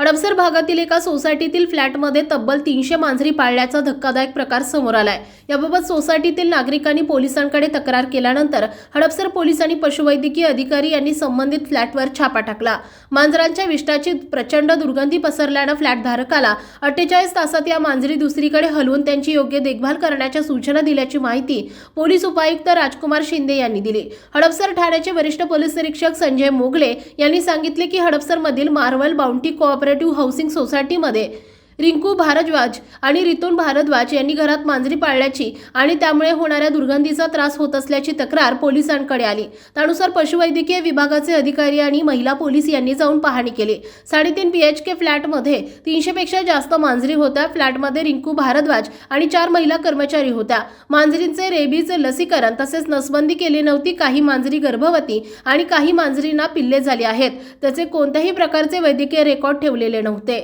हडपसर भागातील एका सोसायटीतील फ्लॅटमध्ये तब्बल तीनशे मांजरी पाळल्याचा धक्कादायक प्रकार समोर आलाय. याबाबत सोसायटीतील नागरिकांनी पोलिसांकडे तक्रार केल्यानंतर हडपसर पोलीस आणि पशुवैद्यकीय अधिकारी यांनी संबंधित फ्लॅटवर छापा टाकला. मांजरांच्या विष्टाची प्रचंड दुर्गंधी पसरल्यानं फ्लॅट धारकाला अठ्ठेचाळीस तासात या मांजरी दुसरीकडे हलवून त्यांची योग्य देखभाल करण्याच्या सूचना दिल्याची माहिती पोलीस उपायुक्त राजकुमार शिंदे यांनी दिली. हडपसर ठाण्याचे वरिष्ठ पोलीस निरीक्षक संजय मोगले यांनी सांगितले की हडपसरमधील मार्वल बाउंटी कोऑपरेटिव्ह हाऊसिंग सोसायटीमध्ये रिंकू भारद्वाज आणि रितून भारद्वाज यांनी घरात मांजरी पाळल्याची आणि त्यामुळे होणाऱ्या दुर्गंधीचा त्रास होत असल्याची तक्रार पोलिसांकडे आली. त्यानुसार पशुवैद्यकीय विभागाचे अधिकारी आणि महिला पोलीस यांनी जाऊन पाहणी केली. साडेतीन पी एच के फ्लॅटमध्ये तीनशेपेक्षा जास्त मांजरी होत्या. फ्लॅटमध्ये रिंकू भारद्वाज आणि चार महिला कर्मचारी होत्या. मांजरींचे रेबीज लसीकरण तसेच नसबंदी केली नव्हती. काही मांजरी गर्भवती आणि काही मांजरींना पिल्ले झाली आहेत. त्याचे कोणत्याही प्रकारचे वैद्यकीय रेकॉर्ड ठेवलेले नव्हते.